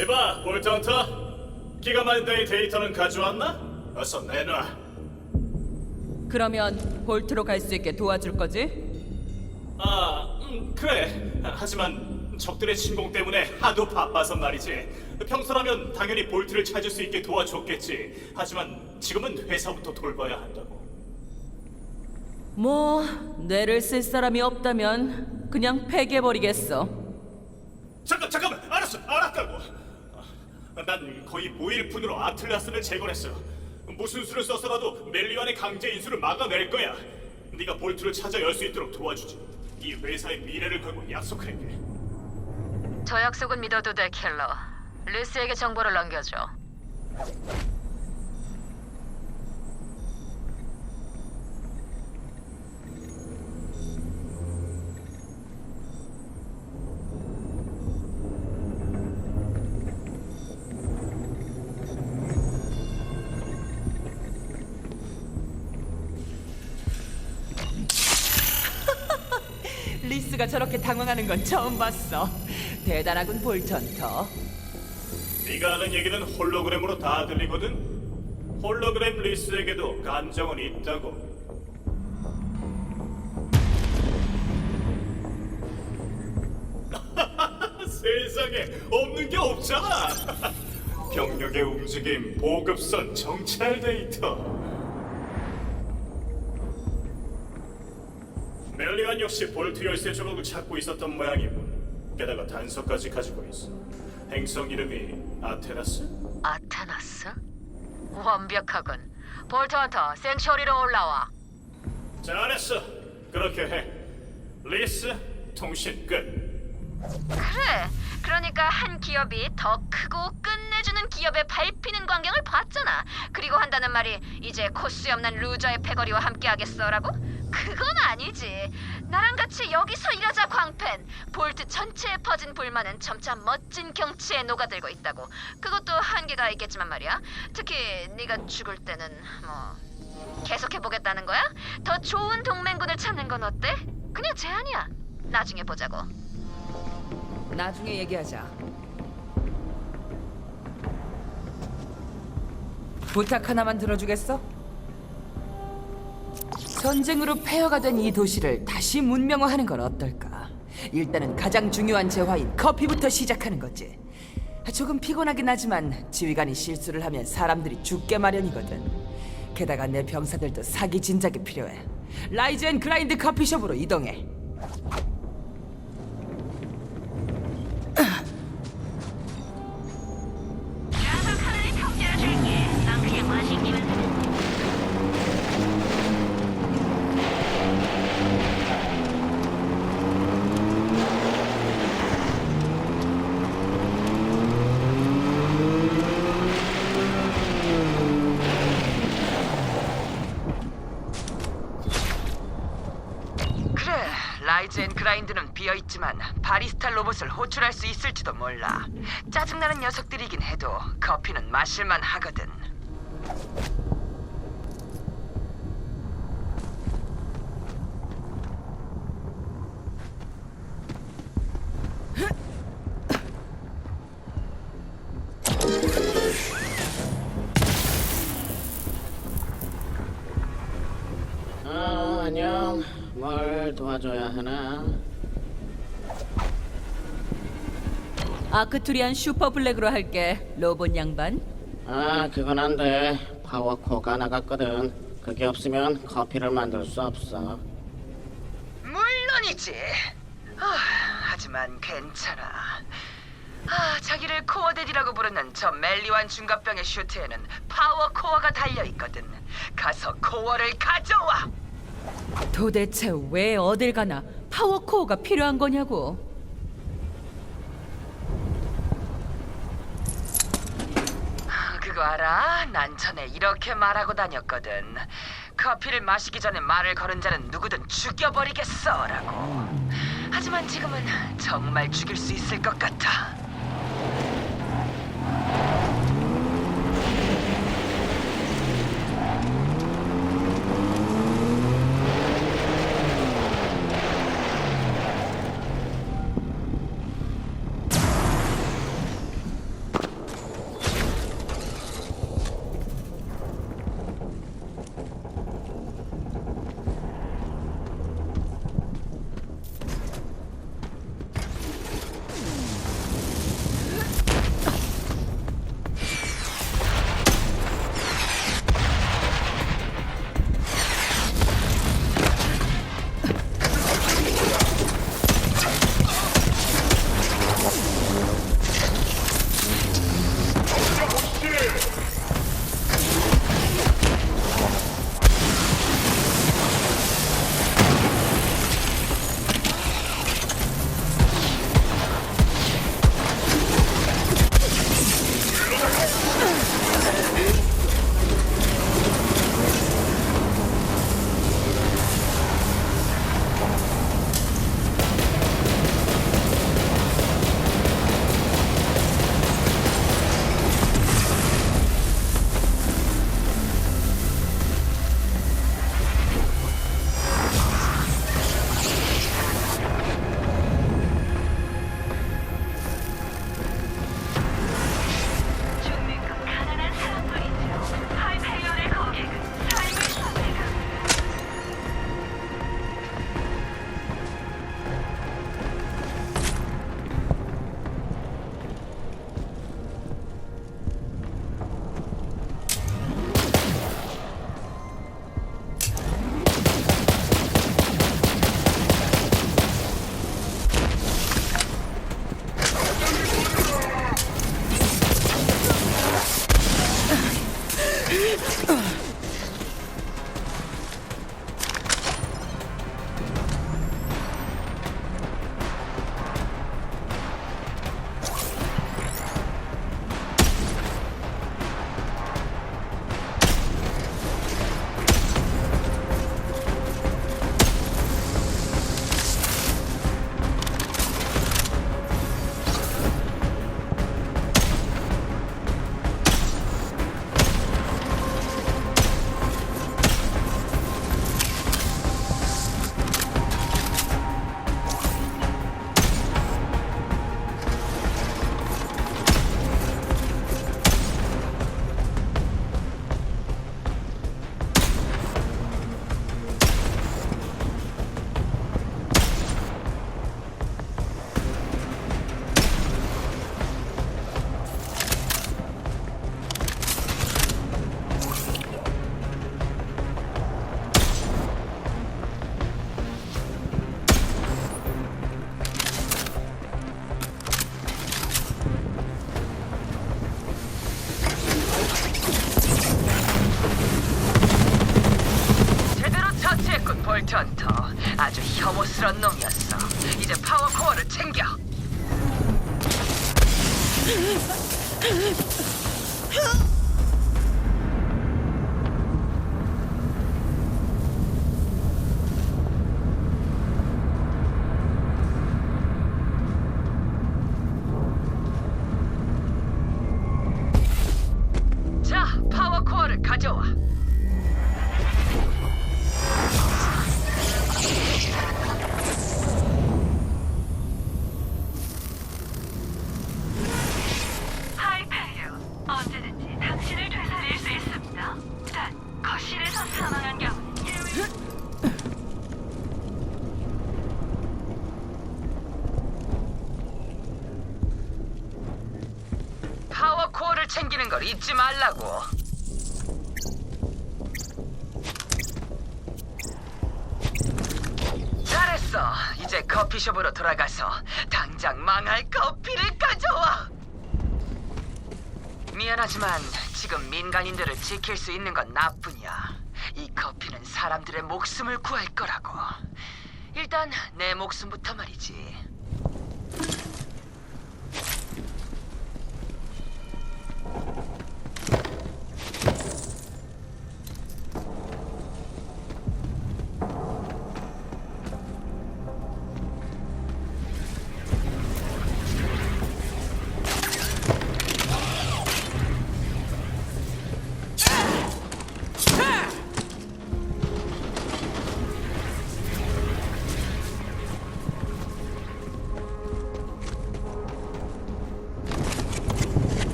이봐, 볼트헌터. 기가 막힌 데이 데이터는 가져왔나? 어서 내놔. 그러면 볼트로 갈 수 있게 도와줄 거지? 아, 음, 그래. 하지만 적들의 침공 때문에 하도 바빠서 말이지. 평소라면 당연히 볼트를 찾을 수 있게 도와줬겠지. 하지만 지금은 회사부터 돌봐야 한다고. 뭐 뇌를 쓸 사람이 없다면 그냥 폐기해버리겠어. 잠깐, 잠깐만. 알았어, 알았다고. 아, 난 거의 모일푼으로 아틀라스를 재건했어. 무슨 수를 써서라도 멜리완의 강제 인수를 막아낼 거야. 네가 볼트를 찾아 열 수 있도록 도와주지. 이 회사의 미래를 걸고 약속할게. 저 약속은 믿어도 돼, 켈러. 리스에게 정보를 넘겨줘. 리스가 저렇게 당황하는 건 처음 봤어. 대단하군 볼턴터. 네가 하는 얘기는 홀로그램으로 다 들리거든. 홀로그램 리스에게도 감정은 있다고. 세상에 없는 게 없잖아. 병력의 움직임, 보급선, 정찰 데이터. 멜리안 역시 볼트 열쇠 조각을 찾고 있었던 모양이고 게다가 단서까지 가지고 있어. 행성 이름이 아테나스? 아테나스? 완벽하군. 볼트헌터, 생쇼리로 올라와. 잘했어. 그렇게 해. 리스 통신 끝. 그래. 그러니까 한 기업이 더 크고 끝내주는 기업에 밟히는 광경을 봤잖아. 그리고 한다는 말이 이제 코스 없는 루저의 패거리와 함께하겠어라고? 그건 아니지. 나랑 같이 여기서 일하자 광팬. 볼트 전체에 퍼진 불만은 점차 멋진 경치에 녹아들고 있다고. 그것도 한계가 있겠지만 말이야. 특히 네가 죽을 때는 뭐 계속해 보겠다는 거야? 더 좋은 동맹군을 찾는 건 어때? 그냥 제안이야. 나중에 보자고. 나중에 얘기하자. 부탁 하나만 들어주겠어? 전쟁으로 폐허가 된 이 도시를 다시 문명화하는 건 어떨까? 일단은 가장 중요한 재화인 커피부터 시작하는 거지. 조금 피곤하긴 하지만 지휘관이 실수를 하면 사람들이 죽게 마련이거든. 게다가 내 병사들도 사기 진작이 필요해. 라이즈 앤 그라인드 커피숍으로 이동해. 라이즈 앤 그라인드는 비어 있지만 바리스타 로봇을 호출할 수 있을지도 몰라. 짜증나는 녀석들이긴 해도 커피는 마실만 하거든. 도와줘야 하나? 아크투리안 슈퍼 블랙으로 할게. 로봇 양반. 아, 그건 안 돼. 파워코가 나갔거든. 그게 없으면 커피를 만들 수 없어. 물론이지. 아, 하지만 괜찮아. 아, 자기를 코어데디라고 부르는 저 멜리완 중갑병의 슈트에는 파워 코어가 달려 있거든. 가서 코어를 가져와. 도대체 왜 어딜 가나 파워코어가 필요한 거냐고. 그거 알아? 난 전에 이렇게 말하고 다녔거든. 커피를 마시기 전에 말을 걸은 자는 누구든 죽여버리겠어라고. 하지만 지금은 정말 죽일 수 있을 것 같아. Huh? 파워 코어를 챙기는 걸 잊지 말라고. 잘했어. 이제 커피숍으로 돌아가서 당장 망할 커피를 가져와. 미안하지만 지금 민간인들을 지킬 수 있는 건 나뿐이야. 이 커피는 사람들의 목숨을 구할 거라고. 일단 내 목숨부터 말이지.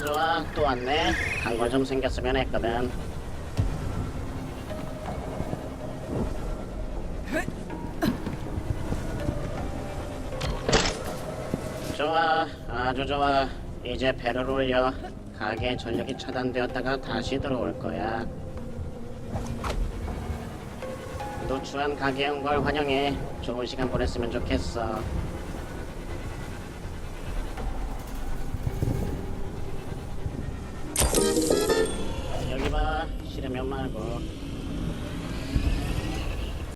좋아 또 왔네. 한거좀 생겼으면 했거든. 좋아. 아주 좋아. 이제 배를 올려. 가게 전력이 차단되었다가 다시 들어올 거야. 노출한 가게에 온걸 환영해. 좋은 시간 보냈으면 좋겠어 여기 봐 싫으면 말고